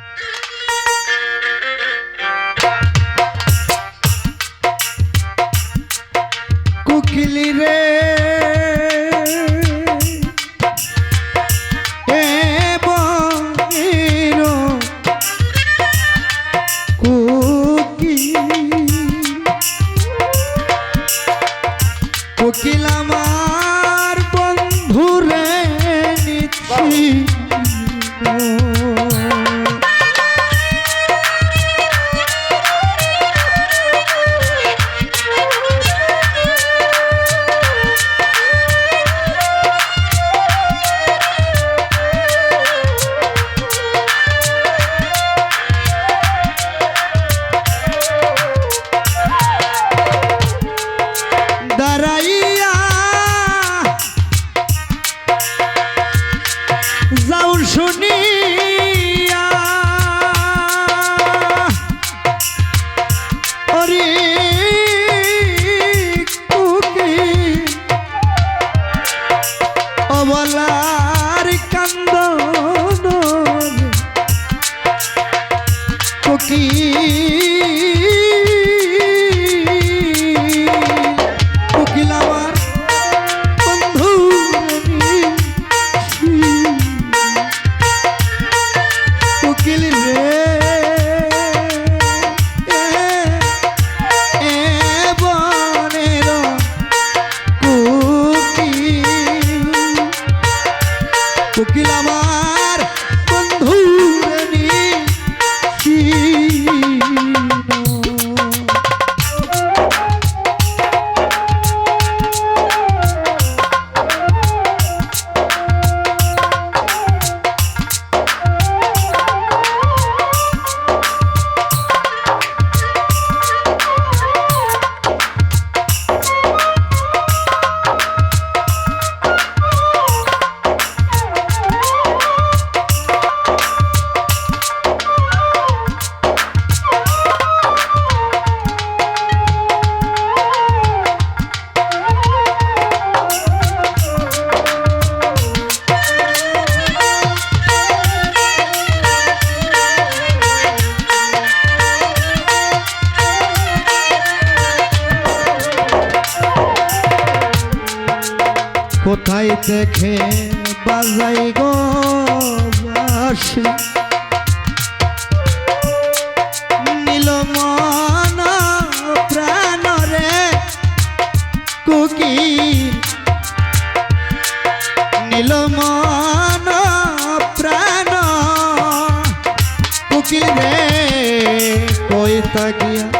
Yeah. যাই গো বাসি নীল মন প্রাণ রে কুকি নীল মন প্রাণ কুকিল রে কই তাকিয়া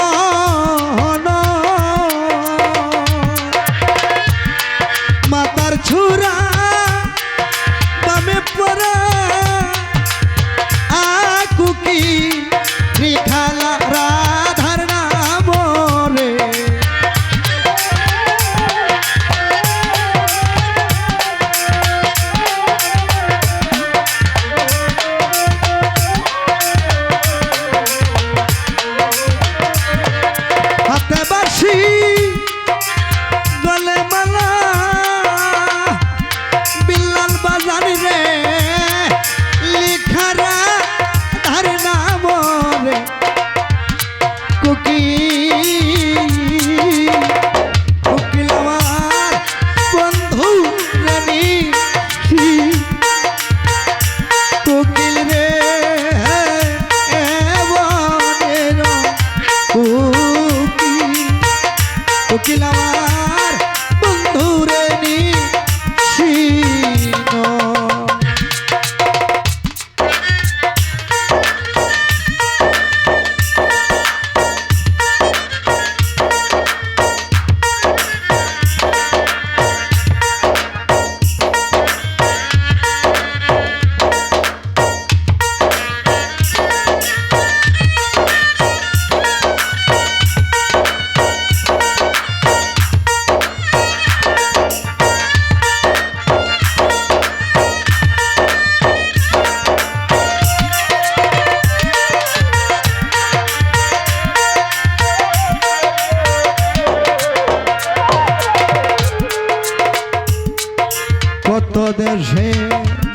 কত দেশে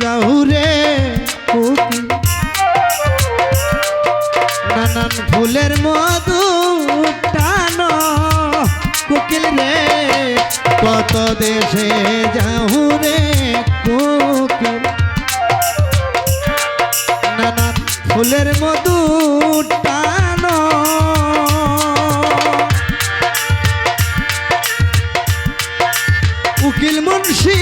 যাহুরে নানান ফুলের মধু টানো কুকিল রে। কত দেশে যাহুরে কুকিল নানান ফুলের মধু টানো। উকিল মুন্সী